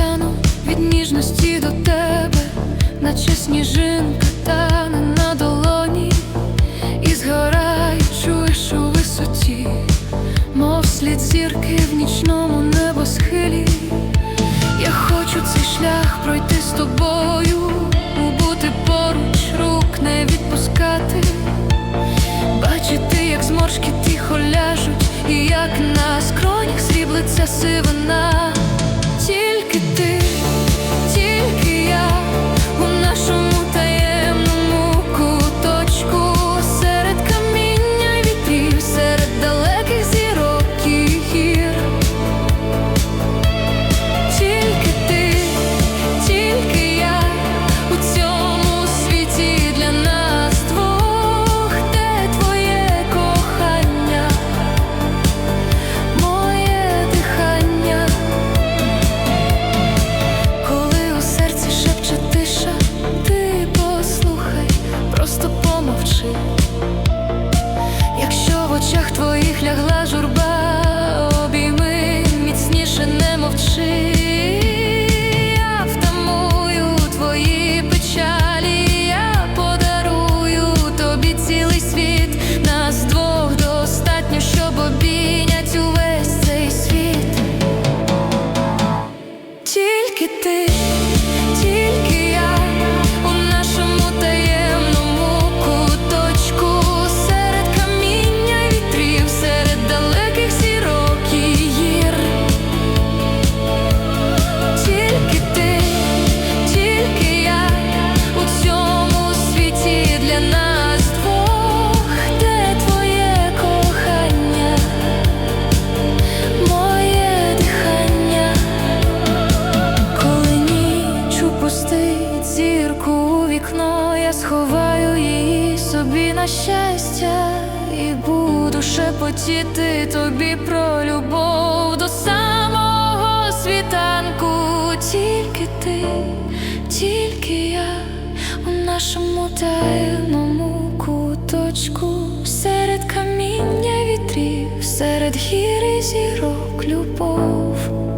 Я тану від ніжності до тебе, наче сніжинка тане на долоні, і згораю, чуєш у висоті, мов слід зірки в нічному небосхилі. Я хочу цей шлях пройти з тобою, бути поруч, рук не відпускати, бачити, як зморшки тихо ляжуть, і як на скронях сріблиться сивина. Сховаю її собі на щастя і буду шепотіти тобі про любов до самого світанку. Тільки ти, тільки я у нашому таємному куточку, серед каміння вітрів, серед гір і зірок любов.